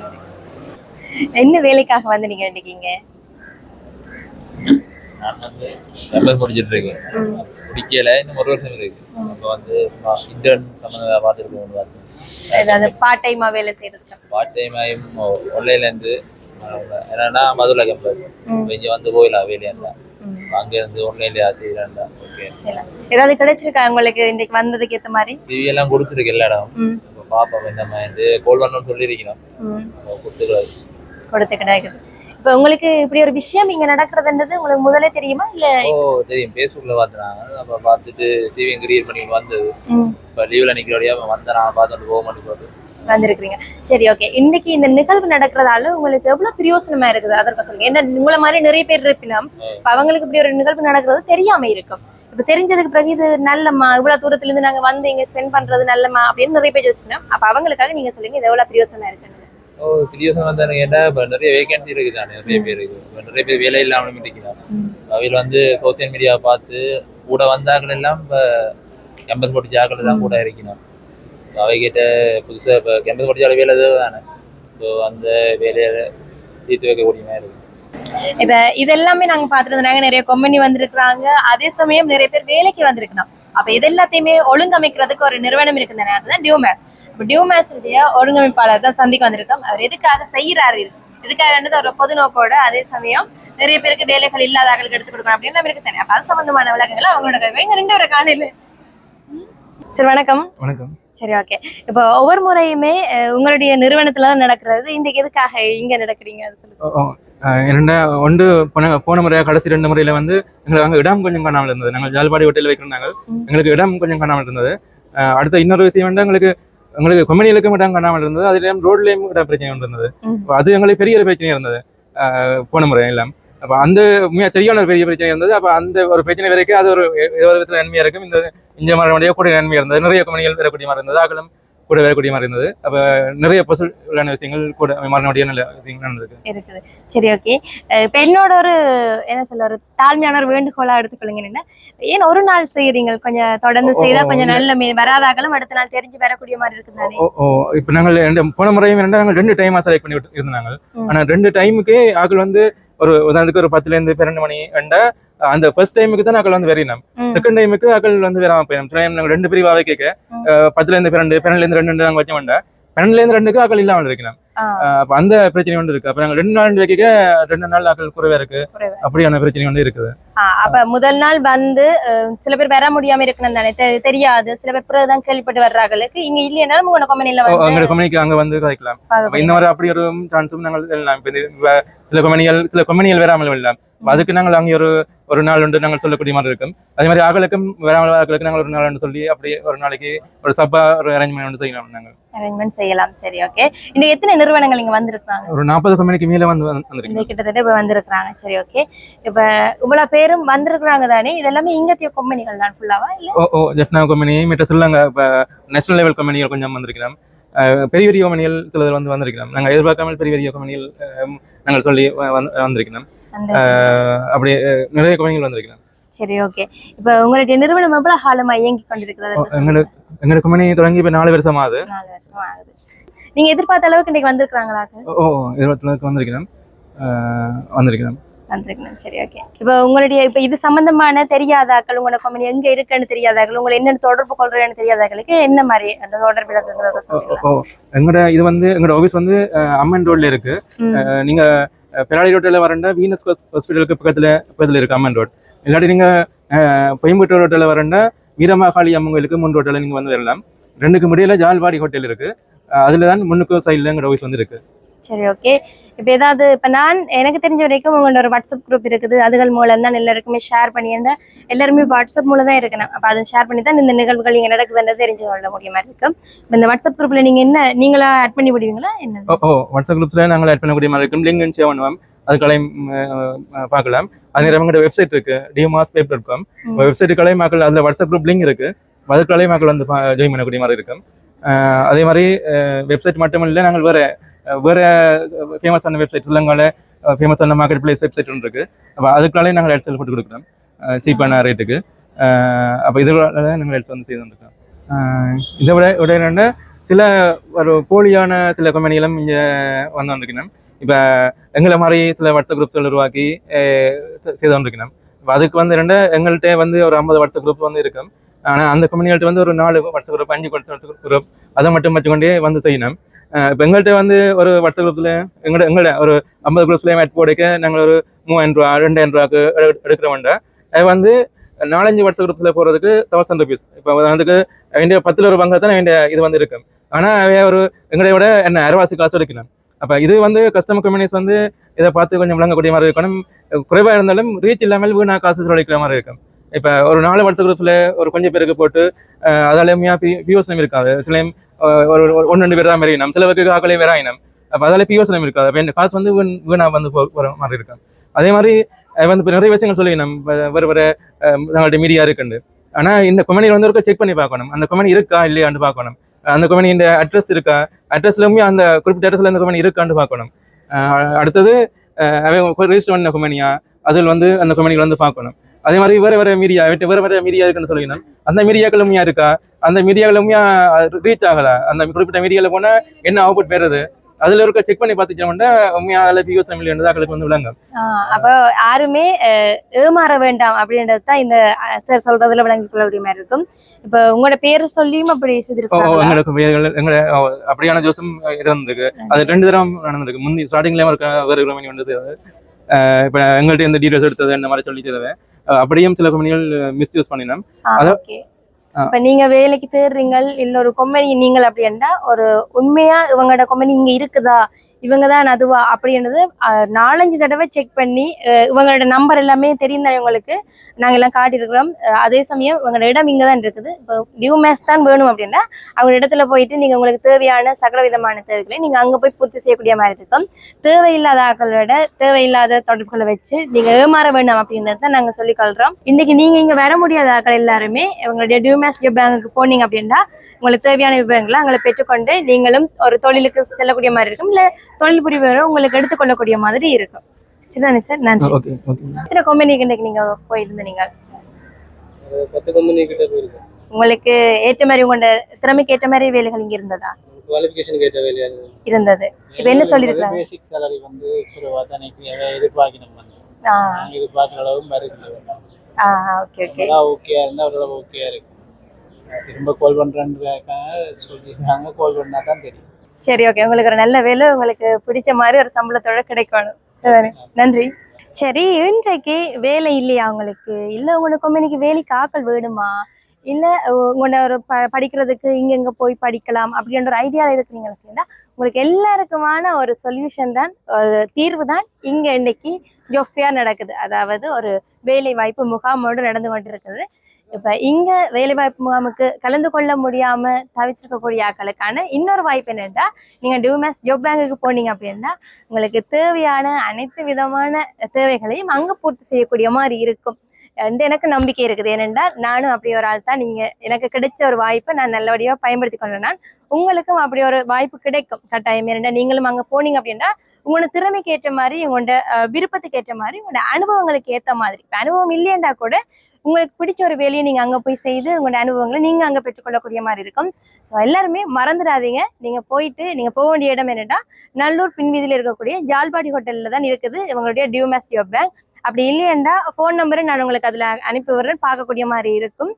என்ன வேலைக்காக வந்து நீங்க நினைக்கீங்க கேம்பஸ் முடிச்சிட்டு இருக்கேன் பிடிக்கல இன்னும் ஒரு வருஷம் இருக்கு. அப்போ வந்து சும்மா இன்டர்ன் சம்மந்தமாக பார்த்துருக்கோம் ஏதாவது பார்ட் டைமா வேலை செய்யறதுக்கு? பார்ட் டைம் ஆயும் ஆன்லைன்லேருந்து என்னன்னா மதுரை கேம்பஸ் இங்கே வந்து போயிடலாம் வேலையாண்டா அங்கேருந்து ஆன்லைன்லேயே செய்யலாண்டா ஓகே செய்யலாம். ஏதாவது கிடைச்சிருக்கா உங்களுக்கு இன்னைக்கு வந்ததுக்கு ஏத்த மாதிரி? சிவி எல்லாம் கொடுத்துருக்கு எல்லா இடம் ம், இப்போ பார்ப்போம் இந்த மாதிரி கோல் பண்ணணும்னு சொல்லியிருக்கிறோம். ம், கொடுத்துருக்காரு கொடுத்து கிடைக்குது இப்ப உங்களுக்கு இப்படி ஒரு விஷயம் இங்க நடக்கிறதுன்றது உங்களுக்கு முதல்ல தெரியுமா? இல்ல ஓ தெரியும். ஃபேஸ்புக்கில் பார்த்துனாங்க அப்போ பார்த்துட்டு சிவி கிரியேட் பண்ணிட்டு வந்தது. இப்போ லீவில் நிற்கிறோடையா வந்தேன். நான் பார்த்துட்டு போக போட்டு வந்திருக்கிறீங்க. சரி ஓகே இன்னைக்கு இந்த நிகழ்வு நடக்கிறதால உங்களுக்கு எவ்வளவு பிரயோசனமா இருக்குது? அதற்கு சொல்லுங்க. ஏன்னா உங்களை மாதிரி நிறைய பேர் இருப்பினும் அவங்களுக்கு இப்படி ஒரு நிகழ்வு நடக்கிறது தெரியாம இருக்கும். இப்ப தெரிஞ்சதுக்கு பிறகு இது நல்லம்மா இவ்வளவு தூரத்துல இருந்து நாங்க வந்து இங்க ஸ்பெண்ட் பண்றது நல்லம்மா அப்படின்னு நிறைய பேர் யோசிக்கணும். அப்ப அவங்களுக்காக நீங்க சொல்லுங்க இது எவ்வளவு பிரயோசனமா இருக்குன்னு ஓ பிரியோசனம் வந்து கேட்டால் இப்போ நிறைய வேகன்சி இருக்குது தானே நிறைய பேருக்கு இப்போ நிறைய பேர் வேலை இல்லாமல் இருக்கிறாங்க அவையில் வந்து சோசியல் மீடியாவை பார்த்து கூட வந்தாக்கள் எல்லாம் இப்போ கேம்பஸ் போட்டு ஜாக்கள் தான் கூட இருக்கணும் அவைகிட்ட புதுசாக இப்போ கேம்பஸ் போட்டு வேலை தானே. ஸோ அந்த வேலையை தீர்த்து வைக்கக்கூடிய மாதிரி இருக்கும் இப்ப இது எல்லாமே நாங்க பாத்துருந்தாங்க நிறைய கம்பெனி வந்திருக்கிறாங்க. அதே சமயம் நிறைய பேர் வேலைக்கு வந்திருக்கலாம். அப்ப இது எல்லாத்தையுமே ஒழுங்கமைக்கிறதுக்கு ஒரு நிறுவனம் இருக்குதானே அதுதான் டியூமேஸ் இப்ப டியூமேஸ் உடைய ஒழுங்கமைப்பாளர் தான் சந்திக்க வந்திருக்கோம் அவர் எதுக்காக செய்யறாரு இது இதுக்காக ஒரு பொது நோக்கோட அதே சமயம் நிறைய பேருக்கு வேலைகள் இல்லாதவர்களுக்கு எடுத்து கொடுக்கணும் அப்படின்னு இருக்கு தானே. அப்ப அது சம்பந்தமான விளக்கங்கள் அவங்களோட கதை. இங்க ரெண்டு ஒரு காலையில. சரி வணக்கம். வணக்கம். சரி ஓகே இப்போ ஒவ்வொரு முறையுமே உங்களுடைய நிறுவனத்துல தான் நடக்கிறது. இன்றைக்கு எதுக்காக இங்க நடக்கிறீங்க? அது சொல்லுங்க. இரண்ட ஒன்று போன போன முறையாக கடைசி ரெண்டு முறையில் வந்து எங்களுக்கு அங்கே இடம் கொஞ்சம் காணாமல் இருந்தது. நாங்கள் ஜால்பாடி ஹோட்டலில் வைக்கிறோம் ம். எங்களுக்கு இடம் கொஞ்சம் காணாமல் இருந்தது. அடுத்த இன்னொரு விஷயம் வந்து எங்களுக்கு எங்களுக்கு கொம்பனிகளுக்கும் இடம் காணாமல் இருந்தது. அதுலேயும் ரோட்லேயும் இடம் பிரச்சனை இருந்தது அது எங்களுக்கு பெரிய ஒரு பிரச்சனை இருந்தது. போன முறை எல்லாம். அப்போ அந்த சரியான ஒரு பெரிய பிரச்சனை இருந்தது. அப்போ அந்த ஒரு பிரச்சனை வரைக்கும் அது ஒரு விதத்தில் நன்மையாக இருக்கும். இந்த இந்த மாதிரி கூட நன்மையாக இருந்தது. நிறைய கம்பெனிகள் வரக்கூடிய மாதிரி இருந்தது. அகலம் கூட வரக்கூடிய மாதிரி இருந்தது. அப்போ நிறைய பொசுலான விஷயங்கள் கூட மாறினுடைய நல்ல விஷயங்கள் நடந்திருக்கு. இருக்குது. சரி ஓகே இப்போ என்னோட ஒரு என்ன சொல்ல ஒரு தாழ்மையான ஒரு வேண்டுகோளா எடுத்துக்கொள்ளுங்க. என்ன ஏன் ஒரு நாள் செய்யறீங்க கொஞ்சம் தொடர்ந்து ஓ, ஓ, செய்தா ஓ, கொஞ்சம். நல்ல மீன் வராதாக்களும் அடுத்த நாள் தெரிஞ்சு வரக்கூடிய மாதிரி இருக்குது தானே? ஓ இப்போ நாங்கள் ரெண்டு போன முறையும் ரெண்டு நாங்கள் ரெண்டு டைமாக செலக்ட் பண்ணி இருந்தாங்க ம். ஆனால் ரெண்டு டைமுக்கு ஆக்கள் வந்து ஒரு உதாரணத்துக்கு ஒரு பத்துலேருந்து பன்னெண்டு மணி ரெண்டா அந்த ஃபர்ஸ்ட் டைமுக்கு தான் ஆக்கள் வந்து வெறினோம். செகண்ட் டைமுக்கு ஆக்கள் வந்து வராம போயிடும் time நாங்கள் ரெண்டு பிரிவாக கேட்க. பத்துலேருந்து பன்னெண்டு பன்னெண்டுலேருந்து ரெண்டு நாங்கள் வச்ச வேண்டாம் பன்னெண்டுலேருந்து ரெண்டுக்கு ஆக்கள் இல்லாமல் இருக்கணும் அப்போ அந்த பிரச்சனை ஒன்று இருக்கு. அப்போ நாங்கள் ரெண்டு நாள் வைக்க ரெண்டு நாள் ஆக்கள் குறைவா இருக்கு. அப்படியான பிரச்சனை ஒன்று இருக்குது. அப்ப முதல் நாள் வந்து சில பேர் வர முடியாம இருக்கணும் தானே தெரியாது. சில பேர் பிறகுதான் கேள்விப்பட்டு வர்றாங்களுக்கு இங்க இல்லையானாலும் உங்க கம்பெனில எங்களோட கம்பெனிக்கு அங்கே வந்து கதைக்கலாம். இந்த மாதிரி அப்படி ஒரு சான்ஸும் நாங்கள் எல்லாம் சில கம்பெனிகள் சில கம்பெனிகள் வராமல் இல்லை. அதுக்கு நாங்கள் அங்கே ஒரு ஒரு நாள் உண்டு நாங்கள் சொல்லக்கூடிய மாதிரி இருக்கும். அதே மாதிரி ஆகளுக்கும் வராமல் ஆகளுக்கு நாங்கள் ஒரு நாள் உண்டு சொல்லி அப்படியே ஒரு நாளைக்கு ஒரு சப்பா ஒரு அரேஞ்ச்மெண்ட் வந்து செய்யலாம் நாங்கள். அரேஞ்ச்மெண்ட் செய்யலாம். சரி ஓகே இந்த எத்தனை நிறுவனங்கள் இங்க வந்திருக்காங்க ஒரு நாற்பது கம்பெனிக்கு மேலே வந்து வந்து- வந்திருக்கோம் இந்த கிட்டத்தட்ட இப்ப வந்திருக்கிறாங்க. சரி ஓகே இப்ப இவ்வளவு பேரும் வந்திருக்கிறாங்க தானே? இது எல்லாமே இங்கத்திய கம்பெனிகள் தான் ஃபுல்லாவா இல்ல? ஓ ஓ ஜெஃப்னா கம்பெனி மற்ற சொல்லுங்க இப்போ நேஷனல் லெவல் கம்பெனிகள் கொஞ்சம் வந்திருக்கிறோம் பெரிய பெரிய கம்பெனிகள் சிலர் வந்து வந்திருக்கிறோம். நாங்கள் எதிர்பார்க்காமல் பெரிய பெரிய கம்பெனிகள் நாங்கள் சொல்லி வந்து- வந்திருக்கிறோம். அப்படி நிறைய கம்பெனிகள் வந்திருக்கிறோம். சரி ஓகே இப்ப உங்களுடைய நிறுவனம் எவ்வளவு காலமா இயங்கி கொண்டிருக்கிறது? எங்களுக்கு எங்களுக்கு கம்பெனி தொடங்கி இப்போ நாலு வருஷம் ஆகுது. நாலு வருஷம் ஆகுது. நீங்க எதிர்பார்த்த அளவுக்கு இன்னைக்கு வந்திருக்கிறாங்களாக்கு ஓ ஓ இருபத்தி வந்திருக்கிறோம். வந்திருக்கிறோம். வந்திருக்கணும் சரி ஓகே இப்போ உங்களுடைய இப்போ இது சம்பந்தமான தெரியாதாக்கள் உங்களோட கம்பெனி எங்க இருக்குன்னு தெரியாதாக்கள் உங்களை என்னென்ன தொடர்பு கொள்றேன்னு தெரியாதாக்களுக்கு என்ன மாதிரி அந்த தொடர்பு எங்களோட இது வந்து எங்களோட ஆஃபீஸ் வந்து அம்மன் ரோட்ல இருக்கு. நீங்க பெராடி ரோட்டில் வரண்டா வீனஸ் ஹாஸ்பிட்டலுக்கு பக்கத்துல பக்கத்துல இருக்கு அம்மன் ரோட் இல்லாட்டி நீங்க அஹ், பொயம்புத்தூர் ரோட்டில் வரண்டா வீரமாகாளி அம்மன் கோயிலுக்கு முன் ரோட்டில் நீங்க வந்து வரலாம். ரெண்டுக்கு முடியல ஜால்வாடி ஹோட்டல் இருக்கு. அஹ், அதுல தான் முன்னுக்கு சைடில் எங்களோட ஆஃபீஸ் வந்து இருக்கு. சரி ஓகே இப்போ ஏதாவது இப்போ நான் எனக்கு தெரிஞ்ச வரைக்கும் உங்களோட ஒரு வாட்ஸ்அப் குரூப் இருக்குது. அதுகள் மூலம் தான் எல்லாருக்குமே ஷேர் பண்ணியிருந்தேன் எல்லாருமே வாட்ஸ்அப் மூலம் தான் இருக்கணும். அப்போ அதை ஷேர் பண்ணி தான் இந்த நிகழ்வுகள் இங்கே நடக்குதுன்றது தெரிஞ்சு கொள்ள முடியுமா இருக்கும் இப்ப இந்த வாட்ஸ்அப் குரூப்ல நீங்க என்ன நீங்களா ஆட் பண்ணி விடுவீங்களா? என்ன ஓ வாட்ஸ்அப் குரூப்ஸில் நாங்கள் ஆட் பண்ணக்கூடிய மாதிரி இருக்கும் லிங்க் சேவ் பண்ணுவோம் அதுக்களையும் பார்க்கலாம். அதே நேரம் எங்களோட வெப்சைட் இருக்கு. டிஎம்ஆஸ் பேப் டாட் காம். வெப்சைட்டுக்களையும் மக்கள் அதில் வாட்ஸ்அப் குரூப் லிங்க் இருக்கு. அதுக்களையும் மக்கள் வந்து ஜாயின் பண்ணக்கூடிய மாதிரி இருக்கும் அதே மாதிரி வெப்சைட் மட்டும் இல்லை நாங்கள் வேற வேறு ஃபேமஸான வெப்சைட் ஸ்ரீலங்காவில் ஃபேமஸான மார்க்கெட் பிளேஸ் வெப்சைட் ஒன்று இருக்குது அப்போ அதுக்குள்ளாலே நாங்கள் ஹெட்செல் போட்டு கொடுக்குறோம். சீப்பான ரேட்டுக்கு அப்போ இதனால நாங்கள் ஹெட்ஸ் வந்து செய்து வந்துருக்கோம் இதை விட விட என்னென்னா சில ஒரு போலியான சில கம்பெனிகளும் இங்கே வந்து வந்திருக்கணும் இப்போ எங்களை மாதிரி சில வாட்ஸ்அப் குரூப்கள் உருவாக்கி செய்து வந்திருக்கணும் இப்போ அதுக்கு வந்து ரெண்டு எங்கள்கிட்ட வந்து ஒரு ஐம்பது வாட்ஸ்அப் குரூப் வந்து இருக்கும். ஆனால் அந்த கம்பெனிகள்ட்ட வந்து ஒரு நாலு வாட்ஸ்அப் குரூப் அஞ்சு வாட்ஸ்அப் குரூப் அதை மட்டும் வச்சுக்கொண்டே வந்து செய்யணும். இப்போ எங்கள்கிட்ட வந்து ஒரு வாட்ஸ்அப் குரூப்பில் எங்களோட எங்கள்ட ஒரு ஐம்பது குரூப்ஸ்லேயும் ஆட் போடைக்க நாங்கள் ஒரு மூவாயிரம் ரூபா ரெண்டாயிரம் ரூபாய்க்கு எடு- எடுக்கிறோம்டா அது வந்து நாலஞ்சு வாட்ஸ்அப் குரூப்ஸில் போகிறதுக்கு தௌசண்ட் ருபீஸ் இப்போ அதுக்கு வேண்டிய பத்தில் ஒரு பங்கு தான் வேண்டிய இது வந்து இருக்கும் ஆனால் அவைய ஒரு எங்களை விட என்ன அரைவாசி காசு எடுக்கணும் அப்போ இது வந்து கஸ்டமர் கம்பெனிஸ் வந்து இதை பார்த்து கொஞ்சம் விளங்கக்கூடிய மாதிரி இருக்கணும் குறைவாக இருந்தாலும் ரீச் இல்லாமல் வீணாக காசு செலவழிக்கிற மாதிரி இருக்கும் இப்போ ஒரு நாலு வாட்ஸ்அப் குரூப்பில் ஒரு கொஞ்சம் பேருக்கு போட்டு அஹ், அதால பி பிஓஸ்லம் இருக்காது. சிலையும் ஒரு ஒரு- ஒன்று ரெண்டு பேர் தான் சில சிலவுக்கு காக்கலே வேற ஆயினம் அப்போ அதால பிஓஸ்லம் இருக்காது. அப்போ என் காசு வந்து வீண் வந்து போகிற மாதிரி இருக்கும் அதே மாதிரி வந்து இப்போ நிறைய விஷயங்கள் சொல்லி இப்ப வேறு வேறு நம்மள்ட்ட மீடியா இருக்குண்டு. ஆனால் இந்த கம்பெனியில் வந்து செக் பண்ணி பார்க்கணும். அந்த கம்பெனி இருக்கா இல்லையான்னு பார்க்கணும். அந்த கம்பெனியின் அட்ரஸ் இருக்கா? அட்ரஸ்லையுமே அந்த குறிப்பிட்ட அட்ரஸில் அந்த கம்பெனி இருக்கான்னு பார்க்கணும். அடுத்தது ரெஜிஸ்டர் பண்ண கொமனியா அதில் வந்து அந்த கொமனிகள் வந்து பார்க்கணும். அதே மாதிரி வேறு வேறு மீடியா வேறு வேறு மீடியா இருக்குன்னு சொல்லிக்கணும் அந்த மீடியாக்கள் உண்மையா இருக்கா? அந்த மீடியாக்கள் உண்மையா ரீச் ஆகுதா அந்த குறிப்பிட்ட மீடியாவில் போனால் என்ன அவுட்புட் பெறுது? அதில் இருக்க செக் பண்ணி பார்த்துச்சோம்னா உண்மையா அதில் பியூஸ் மில்லியன் எங்களுக்கு வந்து விளங்கும். அப்போ யாருமே ஏமாற வேண்டாம் அப்படின்றது தான் இந்த சார் சொல்றதுல விளங்கிக் கொள்ளக்கூடிய மாதிரி இருக்கும். இப்போ உங்களோட பேரை சொல்லியும் அப்படி செய்திருக்காங்க எங்களுக்கு ஓ, அப்படியான ஜோசம் இருந்திருக்கு அது ரெண்டு தரம் நடந்திருக்கு. முந்தி ஸ்டார்டிங்லேயும் இருக்க வேறு கம்பெனி வந்தது இப்போ எங்கள்கிட்ட இந்த டீட்டெயில்ஸ் எடுத்தது இந்த மாதிரி சொல்லி அஹ் அப்படியும் சில கம்பெனிகள் மிஸ்யூஸ் பண்ணினோம். இப்ப நீங்க வேலைக்கு தேடுறீங்க இல்ல ஒரு கொம்பனி நீங்கள் அப்படின்னா ஒரு உண்மையா இவங்களோட கொம்பனி இங்க இருக்குதா? இவங்க தான் அதுவா அப்படின்றது நாலஞ்சு தடவை செக் பண்ணி இவங்களோட நம்பர் எல்லாமே தெரியும் தானே உங்களுக்கு. எல்லாம் காட்டியிருக்கிறோம். அதே சமயம் இவங்களோட இடம் இங்கே தான் இருக்குது. இப்போ டியூ மேஸ் தான் வேணும் அப்படின்னா அவங்க இடத்துல போயிட்டு நீங்கள் உங்களுக்கு தேவையான சகல விதமான தேவைகளை நீங்கள் அங்கே போய் பூர்த்தி செய்யக்கூடிய மாதிரி இருக்கும். தேவையில்லாத ஆக்களோட தேவையில்லாத தொடர்புகளை வச்சு நீங்கள் ஏமாற வேண்டாம் அப்படின்றத தான் சொல்லிக் கொள்கிறோம் இன்றைக்கி நீங்கள் இங்கே வர முடியாத ஆட்கள் எல்லாருமே உங்களுடைய டியூமேஸ் பேங்குக்கு போனீங்க அப்படின்னா உங்களுக்கு தேவையான விவரங்களை அங்களை பெற்றுக்கொண்டு நீங்களும் ஒரு தொழிலுக்கு செல்லக்கூடிய மாதிரி இருக்கும். இல்லை தொழில் புரிவரை உங்களுக்கு எடுத்துக்கொள்ளக்கூடிய மாதிரி இருக்கும். சரிதானே சார்? நன்றி. Okay okay. எத்தனை கம்பெனிக்கு இன்னைக்கு நீங்க போயிருந்த நீங்கள்? பத்து கம்பெனி கிட்ட போயிருக்கேன். உங்களுக்கு ஏற்ற மாதிரி உங்களோட திறமைக்கு ஏற்ற மாதிரி வேலைகள் இங்க இருந்ததா? குவாலிஃபிகேஷனுக்கு ஏற்ற வேலையா இருந்தது. இப்ப என்ன சொல்லியிருக்காங்க? பேசிக் சேலரி வந்து குறைவா தான் எதிர்பார்க்கணும் எதிர்பார்க்குற அளவு வருது ஆ ஓகே ஓகே. ஓகேயா இருந்தால் ஓரளவு ஓகேயா இருக்கு திரும்ப கால் பண்ணுறேன்றாங்க சொல்லியிருக்காங்க. கால் பண்ணா தான் தெரியும். சரி ஓகே உங்களுக்கு ஒரு நல்ல வேலை உங்களுக்கு பிடிச்ச மாதிரி ஒரு சம்பளத்தோட கிடைக்கணும். நன்றி. சரி இன்றைக்கு வேலை இல்லையா உங்களுக்கு? இல்லை உங்களுக்கு இன்னைக்கு வேலைக்கு ஆக்கள் வேணுமா? இல்லை உங்களோட ஒரு ப படிக்கிறதுக்கு இங்கெங்கே போய் படிக்கலாம் அப்படின்ற ஒரு ஐடியா இருக்கிறீங்க அப்படின்னா உங்களுக்கு எல்லாருக்குமான ஒரு சொல்யூஷன் தான் ஒரு தீர்வு தான் இங்கே இன்னைக்கு ஜோஃபியா நடக்குது. அதாவது ஒரு வேலை வாய்ப்பு முகாமோடு நடந்து கொண்டிருக்கிறது. இப்போ இங்கே வேலைவாய்ப்பு முகாமுக்கு கலந்து கொள்ள முடியாமல் தவிச்சிருக்கக்கூடிய ஆட்களுக்கான இன்னொரு வாய்ப்பு என்னென்னா நீங்கள் டியூமேஸ் ஜோப் பேங்குக்கு போனீங்க அப்படின்னா உங்களுக்கு தேவையான அனைத்து விதமான தேவைகளையும் அங்கே பூர்த்தி செய்யக்கூடிய மாதிரி இருக்கும். வந்து எனக்கு நம்பிக்கை இருக்குது. ஏனென்றால் நானும் அப்படி ஒரு ஆள் தான். நீங்கள் எனக்கு கிடைச்ச ஒரு வாய்ப்பை நான் நல்லபடியாக பயன்படுத்தி கொண்டேன் உங்களுக்கும் அப்படி ஒரு வாய்ப்பு கிடைக்கும். கட்டாயம் ஏனென்றால் நீங்களும் அங்கே போனீங்க அப்படின்னா உங்களோட திறமைக்கு ஏற்ற மாதிரி உங்களோட விருப்பத்துக்கு ஏற்ற மாதிரி உங்களோட அனுபவங்களுக்கு ஏற்ற மாதிரி. இப்போ அனுபவம் இல்லையண்டா கூட உங்களுக்கு பிடிச்ச ஒரு வேலையை நீங்க அங்கே போய் செய்து உங்களோட அனுபவங்களை நீங்க அங்கே பெற்றுக்கொள்ளக்கூடிய மாதிரி இருக்கும். ஸோ எல்லாருமே மறந்துடாதீங்க. நீங்க போயிட்டு நீங்க போக வேண்டிய இடம் என்னன்னா நல்லூர் பின்வீதியில் இருக்கக்கூடிய ஜால்பாடி ஹோட்டல்ல தான் இருக்குது. இவங்களுடைய டியூமேஸ் ஜாப் பேங்க் அப்படி இல்லையண்டா ஃபோன் நம்பரு நான் உங்களுக்கு அதில் அனுப்பி விடுறேன். பார்க்கக்கூடிய மாதிரி இருக்கும்.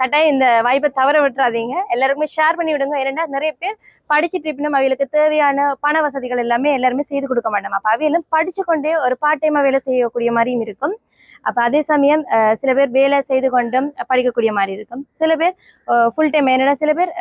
கட்டாயம் இந்த வாய்ப்பை தவற விட்டுறாதீங்க. எல்லாருக்குமே ஷேர் பண்ணி விடுங்க. ஏன்னா நிறைய பேர் படிச்சுட்டு இருப்பினும் அவைகளுக்கு தேவையான பண வசதிகள் எல்லாமே எல்லாருமே செய்து கொடுக்க மாட்டோம் அப்போ அவையெல்லாம் படிச்சு கொண்டே ஒரு பார்ட் டைமாக வேலை செய்யக்கூடிய மாதிரியும் இருக்கும். அப்போ அதே சமயம் சில பேர் வேலை செய்து கொண்டும் படிக்கக்கூடிய மாதிரி இருக்கும். சில பேர் ஃபுல் டைம் என்னடா சில பேர்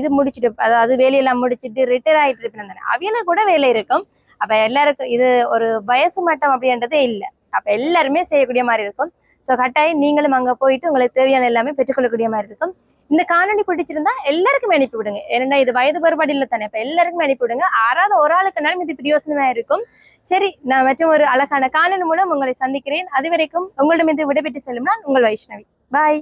இது முடிச்சுட்டு அதாவது வேலையெல்லாம் முடிச்சுட்டு ரிட்டையர் ஆகிட்டு இருப்பினா அவையில கூட வேலை இருக்கும். அப்போ எல்லாருக்கும் இது ஒரு வயசு மட்டம் அப்படின்றதே இல்லை. அப்போ எல்லாருமே செய்யக்கூடிய மாதிரி இருக்கும். ஸோ கட்டாயம் நீங்களும் அங்கே போயிட்டு உங்களுக்கு தேவையான எல்லாமே பெற்றுக்கொள்ளக்கூடிய மாதிரி இருக்கும். இந்த காணொலி பிடிச்சிருந்தா எல்லாருக்குமே அனுப்பி விடுங்க ஏன்னா இது வயது வேறுபாடு இல்லை தானே. இப்போ எல்லாருக்குமே அனுப்பி விடுங்க ஆறாவது ஒரு ஆளுக்குனாலும் இது பிரயோசனமா இருக்கும். சரி நான் மற்றும் ஒரு அழகான காணொலி மூலம் உங்களை சந்திக்கிறேன். அது வரைக்கும் உங்களிடமிருந்து விடைபெற்று செல்லும் நான் உங்கள் வைஷ்ணவி. பாய்